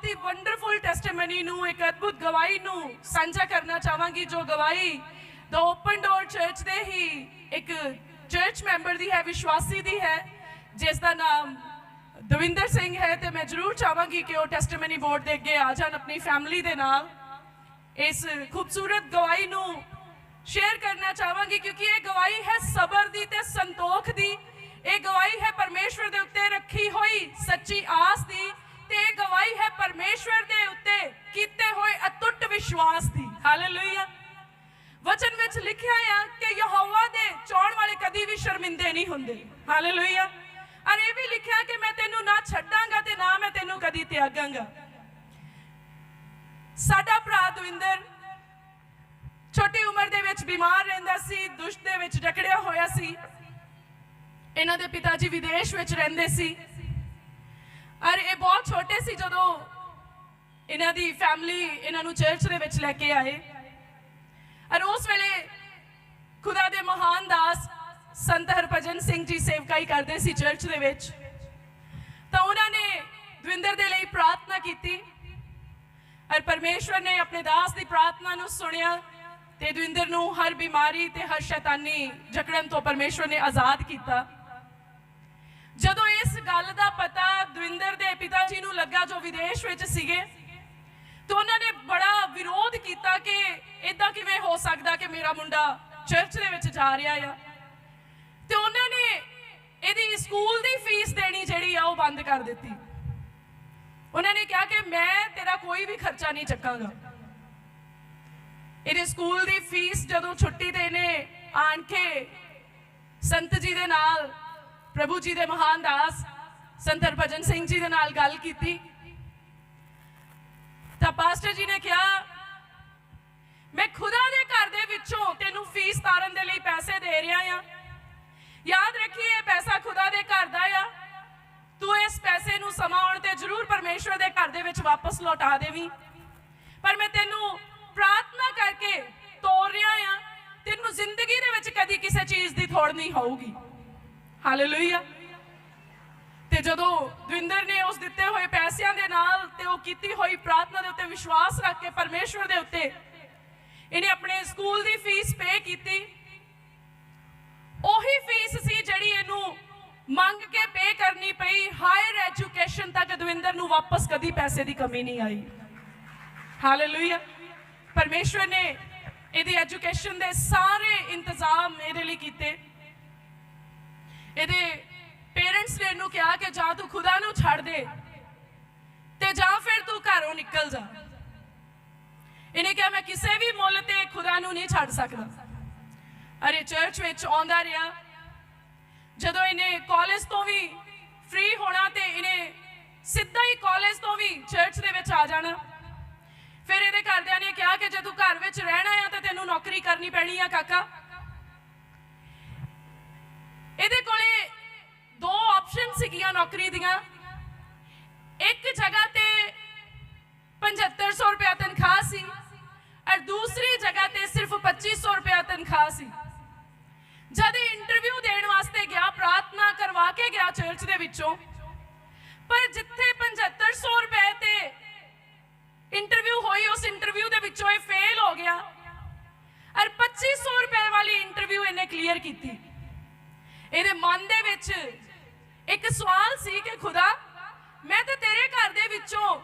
ਬਹੁਤ ਹੀ wonderful testimony ਨੂੰ, ਇੱਕ ਅਦਭੁਤ ਗਵਾਹੀ ਨੂੰ ਸਾਂਝਾ ਕਰਨਾ ਚਾਹਾਂਗੀ, ਜੋ ਗਵਾਹੀ ਦ ਓਪਨ ਡੋਰ ਚਰਚ ਦੇ ਹੀ ਇੱਕ ਚਰਚ ਮੈਂਬਰ ਦੀ ਹੈ, ਵਿਸ਼ਵਾਸੀ ਦੀ ਹੈ, ਜਿਸ ਦਾ ਨਾਮ ਦਵਿੰਦਰ ਸਿੰਘ ਹੈ ਤੇ ਮੈਂ ਜ਼ਰੂਰ ਚਾਹਾਂਗੀ ਕਿ ਉਹ ਟੈਸਟੀਮਨੀ ਬੋਰਡ ਦੇ ਅੱਗੇ ਆ ਜਾਣ, ਆਪਣੀ ਫੈਮਿਲੀ ਦੇ ਨਾਲ। ਇਸ ਖੂਬਸੂਰਤ ਗਵਾਹੀ ਨੂੰ ਸ਼ੇਅਰ ਕਰਨਾ ਚਾਹਾਂਗੀ, ਕਿਉਂਕਿ ਇਹ ਗਵਾਹੀ ਹੈ ਸਬਰ ਦੀ ਤੇ ਸੰਤੋਖ ਦੀ। ਇਹ ਗਵਾਹੀ ਹੈ ਪਰਮੇਸ਼ਵਰ ਦੇ ਉੱਤੇ ਰੱਖੀ ਹੋਈ ਸੱਚੀ ਆਸ ਦੀ ਤੇ ਗਵਾਹੀ ਹੈ ਪਰਮੇਸ਼ਵਰ ਦੇ ਉੱਤੇ ਕੀਤੇ ਹੋਏ ਅਟੁੱਟ ਵਿਸ਼ਵਾਸ ਦੀ। ਹਾਲੇਲੂਇਆ ਵਚਨ ਵਿੱਚ ਲਿਖਿਆ ਆ ਕਿ ਯਹੋਵਾ ਦੇ ਚਾਉਣ ਵਾਲੇ ਕਦੀ ਵੀ ਸ਼ਰਮਿੰਦੇ ਨਹੀਂ ਹੁੰਦੇ। ਹਾਲੇਲੂਇਆ ਔਰ ਇਹ ਵੀ ਲਿਖਿਆ ਕਿ ਮੈਂ ਤੈਨੂੰ ਨਾ ਛੱਡਾਂਗਾ ਤੇ ਨਾ ਮੈਂ ਤੈਨੂੰ ਕਦੀ ਤਿਆਗਾਂਗਾ। ਸਾਡਾ ਭਰਾ ਦਵਿੰਦਰ ਛੋਟੀ ਉਮਰ ਦੇ ਵਿੱਚ ਬਿਮਾਰ ਰਹਿੰਦਾ ਸੀ, ਦੁਸ਼ਟ ਦੇ ਵਿੱਚ ਜਕੜਿਆ ਹੋਇਆ ਸੀ। ਇਹਨਾਂ ਦੇ ਪਿਤਾ ਜੀ ਵਿਦੇਸ਼ ਵਿੱਚ ਰਹਿੰਦੇ ਸੀ। ਔਰ ਇਹ ਬਹੁਤ ਛੋਟੇ ਸੀ ਜਦੋਂ ਇਹਨਾਂ ਦੀ ਫੈਮਿਲੀ ਇਹਨਾਂ ਨੂੰ ਚਰਚ ਦੇ ਵਿੱਚ ਲੈ ਕੇ ਆਏ। ਔਰ ਉਸ ਵੇਲੇ ਖੁਦਾ ਦੇ ਮਹਾਨ ਦਾਸ ਸੰਤ ਹਰਭਜਨ ਸਿੰਘ ਜੀ ਸੇਵਕਾਈ ਕਰਦੇ ਸੀ ਚਰਚ ਦੇ ਵਿੱਚ। ਤਾਂ ਉਹਨਾਂ ਨੇ ਦਵਿੰਦਰ ਦੇ ਲਈ ਪ੍ਰਾਰਥਨਾ ਕੀਤੀ। ਔਰ ਪਰਮੇਸ਼ਵਰ ਨੇ ਆਪਣੇ ਦਾਸ ਦੀ ਪ੍ਰਾਰਥਨਾ ਨੂੰ ਸੁਣਿਆ ਤੇ ਦਵਿੰਦਰ ਨੂੰ ਹਰ ਬਿਮਾਰੀ ਤੇ ਹਰ ਸ਼ੈਤਾਨੀ ਜਕੜਨ ਤੋਂ ਪਰਮੇਸ਼ਵਰ ਨੇ ਆਜ਼ਾਦ ਕੀਤਾ। ਜਦੋਂ ਇਸ ਗੱਲ ਦਾ ਪਤਾ ਦਵਿੰਦਰ ਦੇ ਪਿਤਾ ਜੀ ਨੂੰ ਲੱਗਾ, ਜੋ ਵਿਦੇਸ਼ ਵਿੱਚ ਸੀਗੇ। ਤਾਂ ਉਹਨਾਂ ਨੇ ਬੜਾ ਵਿਰੋਧ ਕੀਤਾ ਕਿ ਇਦਾਂ ਕਿਵੇਂ ਹੋ ਸਕਦਾ ਕਿ ਮੇਰਾ ਮੁੰਡਾ ਚਰਚ ਦੇ ਵਿੱਚ ਜਾ ਰਿਹਾ ਆ। ਤੇ ਉਹਨਾਂ ਨੇ ਇਹਦੀ ਸਕੂਲ ਦੀ ਫੀਸ ਦੇਣੀ ਜਿਹੜੀ ਆ, ਉਹ ਬੰਦ ਕਰ ਦਿੱਤੀ। ਉਹਨਾਂ ਨੇ ਕਿਹਾ ਕਿ ਮੈਂ ਤੇਰਾ ਕੋਈ ਵੀ ਖਰਚਾ ਨਹੀਂ ਚੱਕਾਂਗਾ। ਇਹਦੇ ਸਕੂਲ ਦੀ ਫੀਸ ਜਦੋਂ ਛੁੱਟੀ ਤੇ ਇਹਨੇ ਆਣ ਕੇ ਸੰਤ ਜੀ ਦੇ ਨਾਲ ਪ੍ਰਭੂ ਜੀ ਦੇ ਮਹਾਨ ਦਾਸ ਸੰਤ ਹਰਭਜਨ ਸਿੰਘ ਜੀ ਦੇ ਨਾਲ ਗੱਲ ਕੀਤੀ। ਤਾਂ ਪਾਸਟਰ ਜੀ ਨੇ ਕਿਹਾ, ਮੈਂ ਖੁਦਾ ਦੇ ਘਰ ਦੇ ਵਿੱਚੋਂ ਤੈਨੂੰ ਫੀਸ ਤਾਰਨ ਦੇ ਲਈ ਪੈਸੇ ਦੇ ਰਿਹਾ ਆ। ਯਾਦ ਰੱਖੀਏ ਇਹ ਪੈਸਾ ਖੁਦਾ ਦੇ ਘਰ ਦਾ ਆ। ਤੂੰ ਇਸ ਪੈਸੇ ਨੂੰ ਸਮਾਂ ਆਉਣ ਤੇ ਜ਼ਰੂਰ ਪਰਮੇਸ਼ਵਰ ਦੇ ਘਰ ਦੇ ਵਿੱਚ ਵਾਪਸ ਲੌਟਾ ਦੇਵੀਂ। ਪਰ ਮੈਂ ਤੈਨੂੰ ਪ੍ਰਾਰਥਨਾ ਕਰਕੇ ਤੋਰ ਰਿਹਾ ਆ। ਤੈਨੂੰ ਜ਼ਿੰਦਗੀ ਦੇ ਵਿੱਚ ਕਦੀ ਕਿਸੇ ਚੀਜ਼ ਦੀ ਥੋੜ ਨਹੀਂ ਹੋਊਗੀ। ਹਾਲੇਲੂਇਆ ਤੇ ਜਦੋਂ ਦਵਿੰਦਰ ਨੇ ਉਸ ਦਿੱਤੇ ਹੋਏ ਪੈਸਿਆਂ ਦੇ ਨਾਲ ਤੇ ਉਹ ਕੀਤੀ ਹੋਈ ਪ੍ਰਾਰਥਨਾ ਦੇ ਉੱਤੇ ਵਿਸ਼ਵਾਸ ਰੱਖ ਕੇ ਪਰਮੇਸ਼ਵਰ ਦੇ ਉੱਤੇ, ਇਹਨੇ ਆਪਣੇ ਸਕੂਲ ਦੀ ਫੀਸ ਪੇ ਕੀਤੀ। ਉਹੀ ਫੀਸ ਸੀ ਜਿਹੜੀ ਇਹਨੂੰ ਮੰਗ ਕੇ ਪੇ ਕਰਨੀ ਪਈ ਹਾਇਰ ਐਜੂਕੇਸ਼ਨ ਤੱਕ ਦਵਿੰਦਰ ਨੂੰ ਵਾਪਸ ਕਦੀ ਪੈਸੇ ਦੀ ਕਮੀ ਨਹੀਂ ਆਈ। ਹਾਲੇਲੂਇਆ ਪਰਮੇਸ਼ਵਰ ਨੇ ਇਹਦੀ ਐਜੂਕੇਸ਼ਨ ਦੇ ਸਾਰੇ ਇੰਤਜ਼ਾਮ ਇਹਦੇ ਲਈ ਕੀਤੇ। ਇਹਦੇ ਪੇਰੈਂਟਸ ਨੇ ਇਹਨੂੰ ਕਿਹਾ ਕਿ ਜਾਂ ਤੂੰ ਖੁਦਾ ਨੂੰ ਛੱਡ ਦੇ ਤੇ ਜਾਂ ਫਿਰ ਤੂੰ ਘਰੋਂ ਨਿਕਲ ਜਾ। ਇਹਨੇ ਕਿਹਾ, ਮੈਂ ਕਿਸੇ ਵੀ ਮੁੱਲ ਤੇ ਖੁਦਾ ਨੂੰ ਨਹੀਂ ਛੱਡ ਸਕਦਾ। ਅਰੇ ਚਰਚ ਵਿੱਚ ਆਉਂਦਾ ਰਿਹਾ। ਜਦੋਂ ਇਹਨੇ ਕਾਲਜ ਤੋਂ ਵੀ ਫ੍ਰੀ ਹੋਣਾ ਤੇ ਇਹਨੇ ਸਿੱਧਾ ਹੀ ਕਾਲਜ ਤੋਂ ਵੀ ਚਰਚ ਦੇ ਵਿੱਚ ਆ ਜਾਣਾ। ਫਿਰ ਇਹਦੇ ਘਰਦਿਆਂ ਨੇ ਕਿਹਾ ਕਿ ਜੇ ਤੂੰ ਘਰ ਵਿੱਚ ਰਹਿਣਾ ਆ ਤਾਂ ਤੈਨੂੰ ਨੌਕਰੀ ਕਰਨੀ ਪੈਣੀ ਆ ਕਾਕਾ। ਇਹਦੇ ਕੋਲੇ ਦੋ ਆਪਸ਼ਨ ਸੀਗੀਆਂ ਨੌਕਰੀ ਦੀਆਂ। ਇੱਕ ਜਗ੍ਹਾ ਤੇ 7500 ਰੁਪਏ ਤਨਖਾਹ ਸੀ ਔਰ ਦੂਸਰੀ ਜਗ੍ਹਾ ਤੇ ਸਿਰਫ 2500 ਰੁਪਏ ਤਨਖਾਹ ਸੀ। ਜਦ ਇੰਟਰਵਿਊ ਦੇਣ ਵਾਸਤੇ ਗਿਆ, ਪ੍ਰਾਰਥਨਾ ਕਰਵਾ ਕੇ ਗਿਆ ਚਰਚ ਦੇ ਵਿੱਚੋਂ, ਪਰ ਜਿੱਥੇ 7500 ਰੁਪਏ ਤੇ ਇੰਟਰਵਿਊ ਹੋਈ, ਉਸ ਇੰਟਰਵਿਊ ਦੇ ਵਿੱਚੋਂ ਇਹ ਫੇਲ ਹੋ ਗਿਆ। ਔਰ 2500 ਰੁਪਏ ਵਾਲੀ ਇੰਟਰਵਿਊ ਇਹਨੇ ਕਲੀਅਰ ਕੀਤੀ। ਵਿੱਚ ਇੱਕ ਸਵਾਲ ਸੀ ਕਿ ਖੁਦਾ, ਮੈਂ ਤਾਂ ਤੇਰੇ ਘਰ ਦੇ ਵਿੱਚੋਂ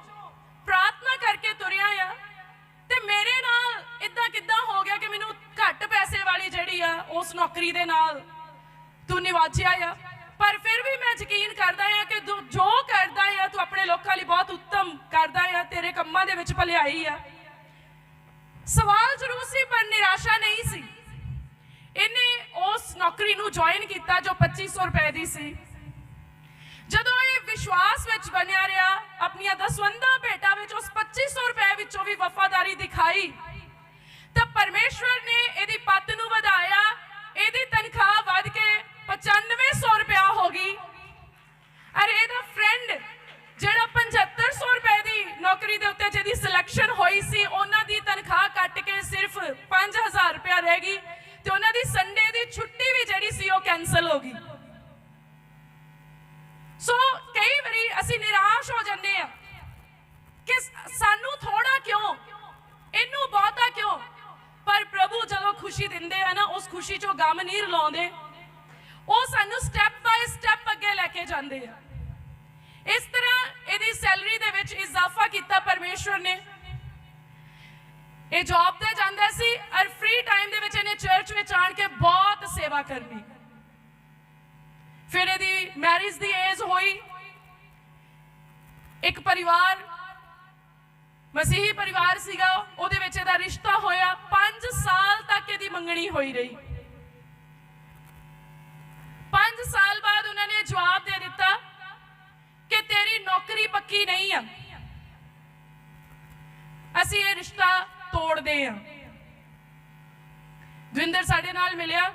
ਪ੍ਰਾਰਥਨਾ ਕਰਕੇ ਤੁਰਿਆ ਆ ਤੇ ਮੇਰੇ ਨਾਲ ਇਦਾਂ ਕਿੱਦਾਂ ਹੋ ਗਿਆ ਕਿ ਮੈਨੂੰ ਘੱਟ ਪੈਸੇ ਵਾਲੀ ਜਿਹੜੀ ਆ, ਉਸ ਨੌਕਰੀ ਦੇ ਨਾਲ ਤੂੰ ਨਿਵਾਜਿਆ ਆ? ਪਰ ਫਿਰ ਵੀ ਮੈਂ ਯਕੀਨ ਕਰਦਾ ਆ ਕਿ ਤੂੰ ਜੋ ਕਰਦਾ ਆ, ਤੂੰ ਆਪਣੇ ਲੋਕਾਂ ਲਈ ਬਹੁਤ ਉੱਤਮ ਕਰਦਾ ਆ, ਤੇਰੇ ਕੰਮਾਂ ਦੇ ਵਿੱਚ ਭਲਾਈ ਆ। ਸਵਾਲ ਜ਼ਰੂਰ ਸੀ, ਪਰ ਨਿਰਾਸ਼ਾ ਨਹੀਂ ਸੀ। ਇਹਨੇ ਉਸ ਨੌਕਰੀ ਨੂੰ ਜੁਆਇਨ ਕੀਤਾ ਜੋ 2500 ਰੁਪਏ ਦੀ ਸੀ। ਜਦੋਂ ਇਹ ਵਿਸ਼ਵਾਸ ਵਿੱਚ ਬਣਿਆ ਰਿਹਾ, ਆਪਣੀਆਂ ਦਸਵੰਦਾਂ ਭੇਟਾ ਵਿੱਚ ਉਸ 2500 ਰੁਪਏ ਵਿੱਚੋਂ ਵੀ ਵਫਾਦਾਰੀ ਦਿਖਾਈ, ਤਾਂ ਪਰਮੇਸ਼ਵਰ ਨੇ ਇਹਦੀ ਪੱਤ ਨੂੰ ਵਧਾਇਆ, ਇਹਦੀ ਤਨਖਾਹ ਵੱਧ ਕੇ 9500 ਰੁਪਇਆ ਹੋ ਗਈ। ਅਰੇ ਇਹਦਾ ਫਰੈਂਡ ਜਿਹੜਾ 7500 ਰੁਪਏ ਦੀ ਨੌਕਰੀ ਦੇ ਉੱਤੇ ਜਿਹਦੀ ਸਿਲੈਕਸ਼ਨ ਹੋਈ ਸੀ, ਉਹਨਾਂ ਦੀ ਤਨਖਾਹ ਕੱਟ ਕੇ ਸਿਰਫ 5000 ਰੁਪਇਆ ਰਹਿ ਗਈ। ਕੈਨਸਲ ਹੋ ਗਈ ਸੋ ਕਈ ਵਾਰੀ ਅਸੀਂ ਨਿਰਾਸ਼ ਹੋ ਜਾਂਦੇ ਆ ਕਿ ਸਾਨੂੰ ਥੋੜਾ ਕਿਉਂ? ਇਹਨੂੰ ਬਹੁਤਾ ਕਿਉਂ? ਪਰ ਪ੍ਰਭੂ ਜਦੋਂ ਖੁਸ਼ੀ ਦਿੰਦੇ ਆ ਨਾ, ਉਸ ਖੁਸ਼ੀ ਚੋਂ ਗਮ ਨਹੀਂ ਰਲਾਉਂਦੇ। ਉਹ ਸਾਨੂੰ ਸਟੈਪ ਬਾਈ ਸਟੈਪ ਅੱਗੇ ਲੈ ਕੇ ਜਾਂਦੇ ਆ। ਇਸ ਤਰ੍ਹਾਂ ਇਹਦੀ ਸੈਲਰੀ ਦੇ ਵਿੱਚ ਇਜ਼ਾਫਾ ਕੀਤਾ ਪਰਮੇਸ਼ਵਰ ਨੇ। ਇਹ ਜੌਬ ਤੇ ਜਾਂਦਾ ਸੀ ਔਰ ਫ੍ਰੀ ਟਾਈਮ ਦੇ ਵਿੱਚ ਇਹਨੇ ਚਰਚ ਵਿੱਚ ਆਣ ਕੇ ਬਹੁਤ ਸੇਵਾ ਕਰਨੀ। ਫਿਰ ਇਹਦੀ ਮੈਰਿਜ ਦੀ ਏਜ ਹੋਈ। ਇੱਕ ਪਰਿਵਾਰ, ਮਸੀਹੀ ਪਰਿਵਾਰ ਸੀਗਾ, ਉਹਦੇ ਵਿੱਚ ਇਹਦਾ ਰਿਸ਼ਤਾ ਹੋਇਆ। 5 ਸਾਲ ਤੱਕ ਇਹਦੀ ਮੰਗਣੀ ਹੋਈ ਰਹੀ। 5 ਸਾਲ ਬਾਅਦ ਉਹਨਾਂ ਨੇ ਜਵਾਬ ਦੇ ਦਿੱਤਾ ਕਿ ਤੇਰੀ ਨੌਕਰੀ ਪੱਕੀ ਨਹੀਂ ਆ। ਅਸੀਂ ਇਹ ਰਿਸ਼ਤਾ ਤੋੜਦੇ ਆ। ਦਵਿੰਦਰ ਸਾਡੇ ਨਾਲ ਮਿਲਿਆ।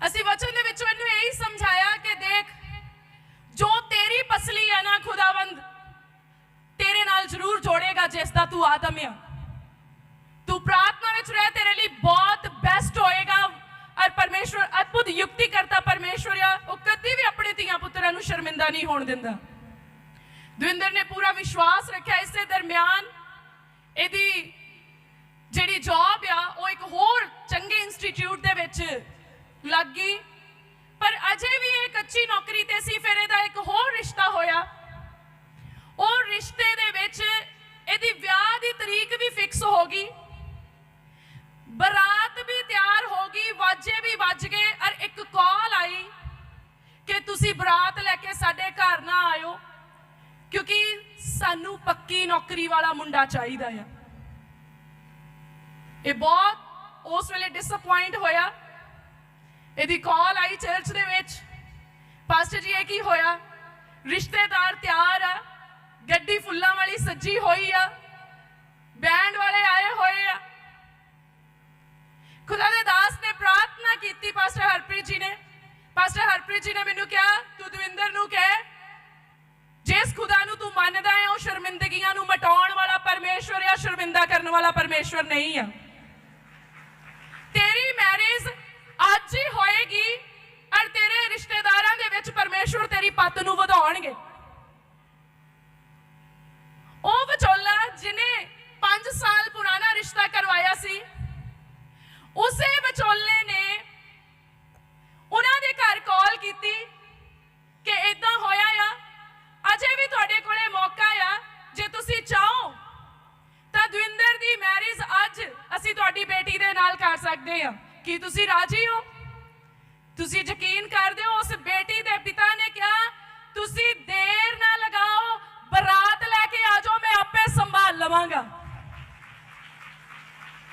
ਅਸੀਂ ਵਚਨ ਦੇ ਵਿੱਚ ਇਹਨੂੰ ਇਹੀ ਸਮਝਾਇਆ ਕਿ ਦੇਖ, ਜੋ ਤੇਰੀ ਪਸਲੀ ਹੈ ਨਾ ਖੁਦਾਵੰਦ, ਤੇਰੇ ਨਾਲ ਜ਼ਰੂਰ ਜੋੜੇਗਾ ਜਿਸ ਦਾ ਤੂੰ ਆਦਮ ਆ। ਤੂੰ ਪ੍ਰਾਰਥਨਾ ਵਿੱਚ ਰਹਿ, ਤੇਰੇ ਲਈ ਬਹੁਤ ਬੈਸਟ ਹੋਏਗਾ। ਔਰ ਪਰਮੇਸ਼ਵਰ, ਅਦਭੁਤ ਯੁਕਤੀ ਕਰਤਾ ਪਰਮੇਸ਼ਵਰ ਆ। ਉਹ ਕਦੀ ਵੀ ਆਪਣੇ ਧੀਆਂ ਪੁੱਤਰਾਂ ਨੂੰ ਸ਼ਰਮਿੰਦਾ ਨਹੀਂ ਹੋਣ ਦਿੰਦਾ। ਦਵਿੰਦਰ ਨੇ ਪੂਰਾ ਵਿਸ਼ਵਾਸ ਰੱਖਿਆ ਇਸੇ ਦਰਮਿਆਨ। ਇਹਦੀ ਜਿਹੜੀ ਜੌਬ ਆ ਉਹ ਇੱਕ ਹੋਰ ਚੰਗੇ ਇੰਸਟੀਚਿਊਟ ਦੇ ਵਿੱਚ ਲੱਗ ਗਈ। ਪਰ ਅਜੇ ਵੀ ਇਹ ਕੱਚੀ ਨੌਕਰੀ ਤੇ ਸੀ, ਫਿਰ ਇਹਦਾ ਇੱਕ ਹੋਰ ਰਿਸ਼ਤਾ ਹੋਇਆ। ਉਹ ਰਿਸ਼ਤੇ ਦੇ ਵਿੱਚ ਇਹਦੀ ਵਿਆਹ ਦੀ ਤਰੀਕ ਵੀ ਫਿਕਸ ਹੋ ਗਈ। ਬਰਾਤ ਵੀ ਤਿਆਰ ਹੋ ਗਈ, ਵਾਜੇ ਵੀ ਵੱਜ ਗਏ, ਔਰ ਇੱਕ ਕਾਲ ਆਈ ਕਿ ਤੁਸੀਂ ਬਰਾਤ ਲੈ ਕੇ ਸਾਡੇ ਘਰ ਨਾ ਆਇਓ, ਕਿਉਂਕਿ ਸਾਨੂੰ ਪੱਕੀ ਨੌਕਰੀ ਵਾਲਾ ਮੁੰਡਾ ਚਾਹੀਦਾ ਆ। ਇਹ ਬਹੁਤ ਉਸ ਵੇਲੇ ਡਿਸਪਾਇੰਟ ਹੋਇਆ। ਇਹਦੀ ਕਾਲ ਆਈ ਚਰਚ ਦੇ ਵਿੱਚ। ਪਾਸਟਰ ਜੀ, ਇਹ ਕੀ ਹੋਇਆ? ਰਿਸ਼ਤੇਦਾਰ ਤਿਆਰ ਆ, ਗੱਡੀ ਫੁੱਲਾਂ ਵਾਲੀ ਸੱਜੀ ਹੋਈ ਆ ਬੈਂਡ ਵਾਲੇ ਆਏ ਹੋਏ ਆ। ਖੁਦਾ ਦੇ ਦਾਸ ਨੇ ਪ੍ਰਾਰਥਨਾ ਕੀਤੀ ਪਾਸਟਰ ਹਰਪ੍ਰੀਤ ਜੀ ਨੇ। ਪਾਸਟਰ ਹਰਪ੍ਰੀਤ ਜੀ ਨੇ ਮੈਨੂੰ ਕਿਹਾ, ਤੂੰ ਦਵਿੰਦਰ ਨੂੰ ਕਹਿ, ਜਿਸ ਖੁਦਾ ਨੂੰ ਤੂੰ ਮੰਨਦਾ ਹੈ, ਉਹ ਸ਼ਰਮਿੰਦਗੀਆਂ ਨੂੰ ਮਟਾਉਣ ਵਾਲਾ ਪਰਮੇਸ਼ਵਰ ਜਾਂ ਸ਼ਰਮਿੰਦਾ ਕਰਨ ਵਾਲਾ ਪਰਮੇਸ਼ਵਰ ਨਹੀਂ ਆ ਤੇਰੀ ਮੈਰਿਜ ਅੱਜ ਹੋਏਗੀ ਔਰ ਤੇਰੇ ਰਿਸ਼ਤੇਦਾਰਾਂ ਦੇ ਵਿੱਚ ਪਰਮੇਸ਼ਵਰ ਤੇਰੀ ਪੱਤ ਨੂੰ ਵਧਾਉਣਗੇ। ਉਹ ਵਿਚੋਲਾ ਜਿਨੇ 5 ਸਾਲ ਪੁਰਾਣਾ ਰਿਸ਼ਤਾ ਕਰਵਾਇਆ ਸੀ, ਉਸੇ ਵਿਚੋਲੇ ਨੇ ਉਹਨਾਂ ਦੇ ਘਰ ਕਾਲ ਕੀਤੀ ਕਿ ਇਦਾਂ ਹੋਇਆ ਆ, ਅਜੇ ਵੀ ਤੁਹਾਡੇ ਕੋਲੇ ਮੌਕਾ ਆ, ਜੇ ਤੁਸੀਂ ਚਾਹੋ ਤਾਂ ਦਵਿੰਦਰ ਦੀ ਮੈਰਿਜ ਅੱਜ ਅਸੀਂ ਤੁਹਾਡੀ ਬੇਟੀ ਦੇ ਨਾਲ ਕਰ ਸਕਦੇ ਹਾਂ ਕੀ ਤੁਸੀਂ ਰਾਜੀ ਹੋ? ਤੁਸੀਂ ਯਕੀਨ ਕਰਦੇ ਹੋ ਉਸ ਬੇਟੀ ਦੇ ਪਿਤਾ ਨੇ ਕਿਹਾ, ਤੁਸੀਂ ਦੇਰ ਨਾ ਲਗਾਓ, ਬਰਾਤ ਲੈ ਕੇ ਆ ਜਾਓ, ਮੈਂ ਆਪੇ ਸੰਭਾਲ ਲਵਾਂਗਾ।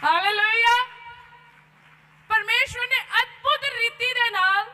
ਹਾਲੇਲੂਇਆ ਪਰਮੇਸ਼ਵਰ ਨੇ ਅਦਭੁਤ ਰੀਤੀ ਦੇ ਨਾਲ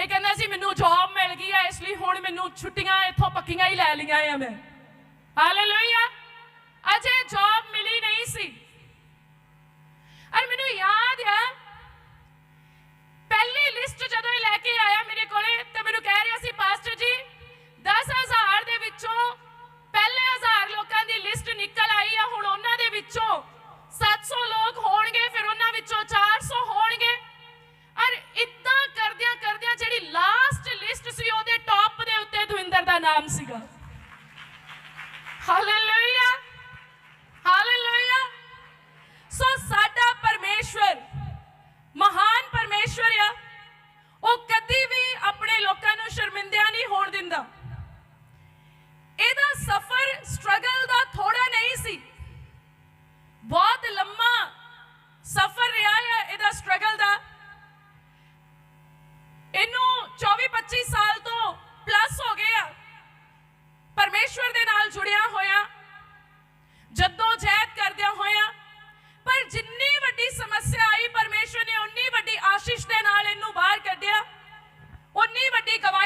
ਇਹ ਕਹਿੰਦਾ ਸੀ, ਮੈਨੂੰ ਜੌਬ ਮਿਲ ਗਈ ਹੈ ਇਸ ਲਈ ਹੁਣ ਮੈਨੂੰ ਛੁੱਟੀਆਂ ਇੱਥੋਂ ਪੱਕੀਆਂ ਹੀ ਲੈ ਲਈਆਂ ਆ ਮੈਂ। ਹਾਲੇਲੂਇਆ ਅਜੇ ਜੌਬ ਮਿਲੀ ਨਹੀਂ ਸੀ। ਔਰ ਮੈਨੂੰ ਯਾਦ ਆ, ਪਹਿਲੀ ਲਿਸਟ ਜਦੋਂ ਇਹ ਲੈ ਕੇ ਆਇਆ ਮੇਰੇ ਕੋਲੇ, ਤੇ ਮੈਨੂੰ ਕਹਿ ਰਿਹਾ ਸੀ ਪਾਸਟਰ ਜੀ 10000 ਦੇ ਵਿੱਚੋਂ ਦਾ ਨਾਮ ਸੀਗਾ। ਹਾਲੇਲੂਇਆ। ਹਾਲੇਲੂਇਆ। ਸੋ ਸਾਡਾ ਪਰਮੇਸ਼ਵਰ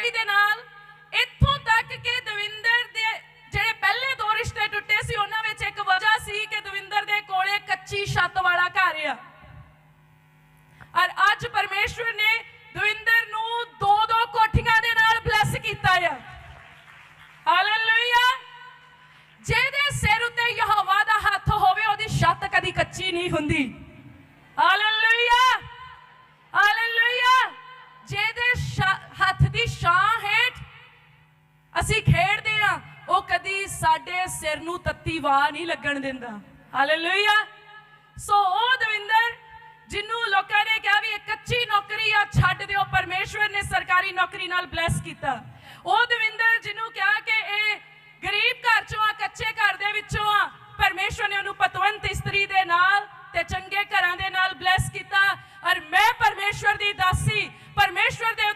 ਕਾਲੀ ਦੇ ਨਾਲ ਇੱਥੋਂ ਤੱਕ ਕਿ ਦਵਿੰਦਰ ਦੇ ਜਿਹੜੇ ਪਹਿਲੇ ਦੋ ਰਿਸ਼ਤੇ ਟੁੱਟੇ ਸੀ, ਉਹਨਾਂ ਵਿੱਚ ਇੱਕ ਵਜ੍ਹਾ ਸੀ ਕਿ ਦਵਿੰਦਰ ਦੇ ਕੋਲੇ ਕੱਚੀ ਛੱਤ ਵਾਲਾ ਘਰ ਆ। ਔਰ ਅੱਜ ਪਰਮੇਸ਼ਵਰ ਨੇ ਦਵਿੰਦਰ ਨੂੰ ਦੋ ਦੋ ਕੋਠੀਆਂ ਦੇ ਨਾਲ ਬਲੈਸ ਕੀਤਾ ਆ। ਹਾਲੇਲੂਇਆ ਜਿਹਦੇ ਸਿਰ ਉੱਤੇ ਯਹੋਵਾ ਦਾ ਹੱਥ ਹੋਵੇ, ਉਹਦੀ ਛੱਤ ਕਦੀ ਕੱਚੀ ਨਹੀਂ ਹੁੰਦੀ। ਸਾਡੇ ਸਿਰ ਨੂੰ ਤੱਤੀ ਵਾਹ ਨਹੀਂ ਲੱਗਣ ਦਿੰਦਾ। ਹਾਲੇਲੂਇਆ ਸੋ ਉਹ ਦਵਿੰਦਰ ਜਿਹਨੂੰ ਲੋਕਾਂ ਨੇ ਕਿਹਾ ਵੀ ਇਹ ਕੱਚੀ ਨੌਕਰੀ ਆ, ਛੱਡ ਦਿਓ, ਪਰਮੇਸ਼ਵਰ ਨੇ ਸਰਕਾਰੀ ਨੌਕਰੀ ਨਾਲ ਬਲੈਸ ਕੀਤਾ। ਉਹ ਦਵਿੰਦਰ ਜਿਹਨੂੰ ਕਿਹਾ ਕਿ ਇਹ ਗਰੀਬ ਘਰ ਚੋਂ ਆ, ਕੱਚੇ ਘਰ ਦੇ ਵਿੱਚੋਂ ਆ, ਪਰਮੇਸ਼ਵਰ ਨੇ ਉਹਨੂੰ ਪਤਵੰਤ ਇਸਤਰੀ ਦੇ ਨਾਲ ਤੇ ਚੰਗੇ ਘਰਾਂ ਦੇ ਨਾਲ ਬਲੈਸ ਕੀਤਾ। ਔਰ ਮੈਂ ਪਰਮੇਸ਼ਵਰ ਦੀ ਦਾਸੀ, ਪਰਮੇਸ਼ਵਰ ਦੇ